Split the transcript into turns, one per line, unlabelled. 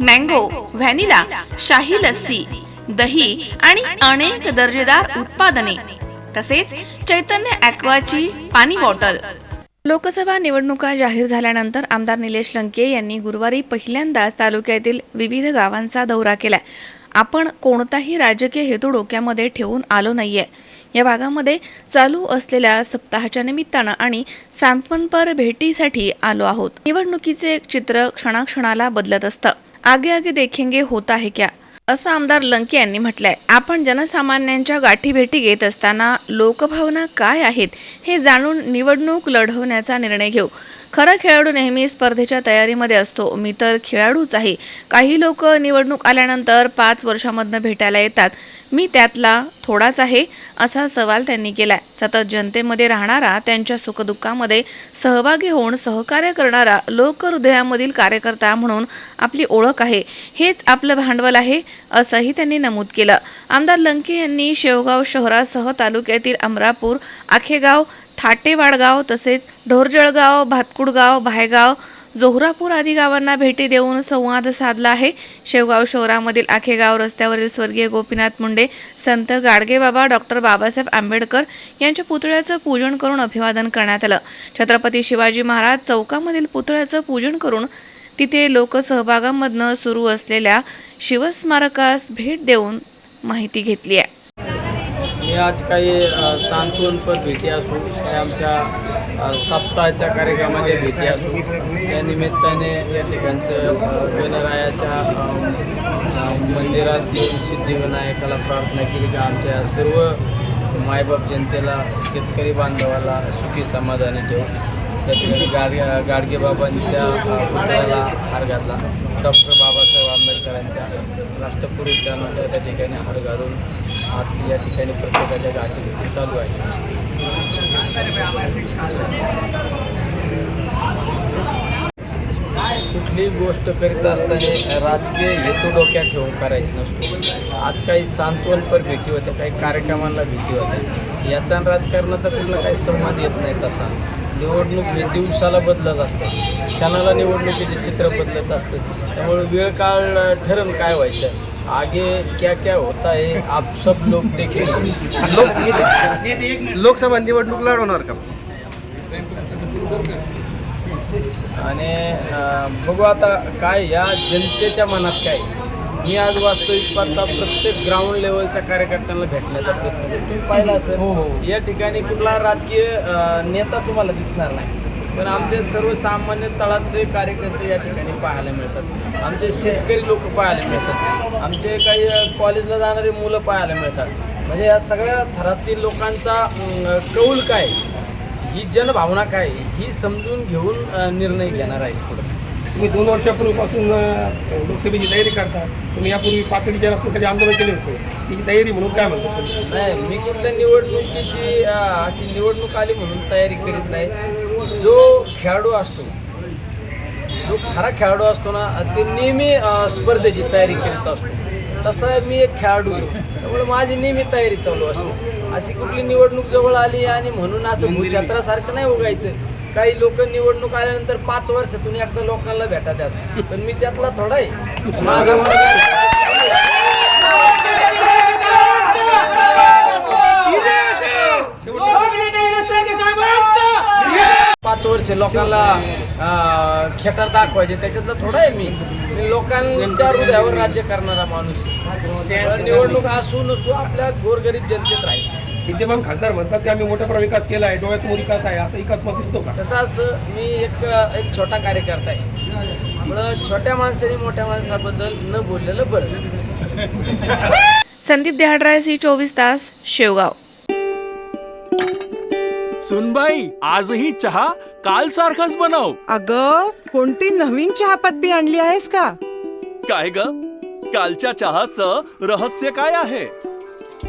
Mango vanilla शाही लस्सी दही आणि अनेक दर्जेदार उत्पादने तसेच चैतन्य ॲक्वाची पाणी बॉटल. लोकसभा निवडणुका जाहीर झाल्यानंतर आमदार निलेश लंके यांनी गुरुवारी पहिल्यांदाच तालुक्यातील विविध गावांचा दौरा केला आपण कोणताही राजकीय हेतू डोक्यामध्ये ठेवून आलो नाहीये. या भागामध्ये चालू असलेल्या सप्ताहाच्या निमित्तानं आणि सांत्वनपर भेटीसाठी आलो आहोत. निवडणुकीचे चित्र क्षणाक्षणाला बदलत असतं. आगे आगे देखेंगे होता है क्या? असं आमदार लंके यांनी म्हटलंय. आपण जनसामान्यांच्या गाठीभेटी घेत असताना लोकभावना काय आहेत हे जाणून निवडणूक लढवण्याचा निर्णय घेऊ. खरा खेळाडू नेहमी स्पर्धेच्या तयारीमध्ये असतो. मी तर खेळाडूच आहे. काही लोक निवडणूक आल्यानंतर पाच वर्षामधनं भेटायला येतात. मी त्यातला थोडाच आहे असा सवाल त्यांनी केलाय. सतत जनतेमध्ये राहणारा त्यांच्या सुखदुःखामध्ये सहभागी होऊन सहकार्य करणारा लोकहृदयामधील कार्यकर्ता म्हणून आपली ओळख आहे. हेच आपलं भांडवल आहे असंही त्यांनी नमूद केलं. आमदार लंके यांनी शेवगाव शहरासह तालुक्यातील अमरापूर आखेगाव थाटेवाडगाव तसेच ढोरजळगाव भातकुडगाव भायगाव जोहरापूर आदी गावांना भेटी देऊन संवाद साधला आहे. शेवगाव शहरामधील आखेगाव रस्त्यावरील स्वर्गीय गोपीनाथ मुंडे संत गाडगेबाबा डॉक्टर बाबासाहेब आंबेडकर यांच्या पुतळ्याचं पूजन करून अभिवादन करण्यात आलं. छत्रपती शिवाजी महाराज चौकामधील पुतळ्याचं पूजन करून तिथे लोकसहभागामधनं सुरू असलेल्या शिवस्मारकास भेट देऊन माहिती घेतली आहे.
आज काही सांत्वनपर भेटी आमच्या सप्ताहाच्या कार्यक्रमाच्या भेटी असू. त्या निमित्ताने या ठिकाणचं गणरायाच्या मंदिरात येऊन सिद्धिविनायकाला प्रार्थना केली की आमच्या सर्व मायबाप जनतेला शेतकरी बांधवाला सुखी समाधानी ठेवून त्या ठिकाणी गाडगे गाडगेबाबांच्या पुतळ्याला हार घातला. डॉक्टर बाबासाहेब आंबेडकरांच्या राष्ट्रपुरुषांच्या त्या ठिकाणी हार घालून आज या ठिकाणी प्रत्येकाच्या गाठी चालू आहे. कुठलीही गोष्ट करीत असताना राजकीय हेतू डोक्यात ठेवून करायची नसतो. आज काही सांत्वनपर भेटी होत्या काही कार्यक्रमांना भेटी होत्या याचा आणि राजकारणाचा कुठला काही संवाद येत नाही तसा. निवडणूक हे दिवसाला बदलत असतं क्षणाला निवडणुकीचे चित्र बदलत असतं त्यामुळे वेळ काळ ठरण काय व्हायचं? आगे क्या क्या होता है आप सब लोग देखेंगे.
लोक लोकसभा निवडणूक लढवणार का?
आणि बघू आता काय या जनतेच्या मनात काय मी आज वास्तविक पाहता प्रत्येक ग्राउंड लेवलच्या कार्यकर्त्यांना भेटण्याचा प्रयत्न करतो. तुम्ही पाहिला असेल या ठिकाणी कुठला राजकीय अं, नेता तुम्हाला दिसणार नाही. पण आमचे सर्वसामान्य तळातले कार्यकर्ते या ठिकाणी पाहायला मिळतात. आमचे शेतकरी लोक पाहायला मिळतात. आमचे काही अं, कॉलेजला जाणारे मुलं पाहायला मिळतात. म्हणजे या सगळ्या थरातील लोकांचा अं, कौल काय? ही जनभावना काय? ही समजून घेऊन अ, निर्णय घेणार आहे पुढे.
तुम्ही दोन वर्षापूर्वीपासून लोकसभेची तयारी करता. तुम्ही यापूर्वी पातळीच्या रस्त्यासाठी आंदोलन केले होते. त्याची तयारी म्हणून काय म्हणतात तुम्ही?
नाही मी कुठल्या निवडणुकीची अशी निवडणूक आली म्हणून तयारी करीत नाही. जो खेळाडू असतो जो खरा खेळाडू असतो ना ते नेहमी स्पर्धेची तयारी करीत असतो. तसा मी एक खेळाडू आहे. त्यामुळे माझी नेहमी तयारी चालू असते. अशी कुठली निवडणूक जवळ आली आणि म्हणून असं भूछत्रासारखं नाही उगायचं. काही लोक निवडणूक आल्यानंतर पाच वर्षातून एकदा लोकांना भेटा द्यात पण मी त्यातला थोडा आहे. माझा पाच वर्ष लोकांना खेटर दाखवायचे. त्याच्यातलं थोडा आहे मी. लोकांच्या हृदयावर राज्य करणारा माणूस निवडणूक असू नसू आपल्या गोरगरीब जनतेत राहायचं.
विद्यमान खासदार म्हणतात की आम्ही मोठा प्रमाणात विकास केला आहे डोळ्यासमोर विकास आहे असं एकात्मक दिसतो का?
कसं असतं मी एक एक छोटा कार्यकर्ता आहे. त्यामुळं छोट्या माणसाने मोठ्या माणसाबद्दल न बोललेलं बरं.
संदीप देहाडराय सी चोवीस तास शेवगाव.
सुनबाई आजही चहा काल सारखाच बनव.
अग कोणती नवीन चहापत्ती आणली आहेस का?
काय ग? कालच्या चहाचं रहस्य काय आहे?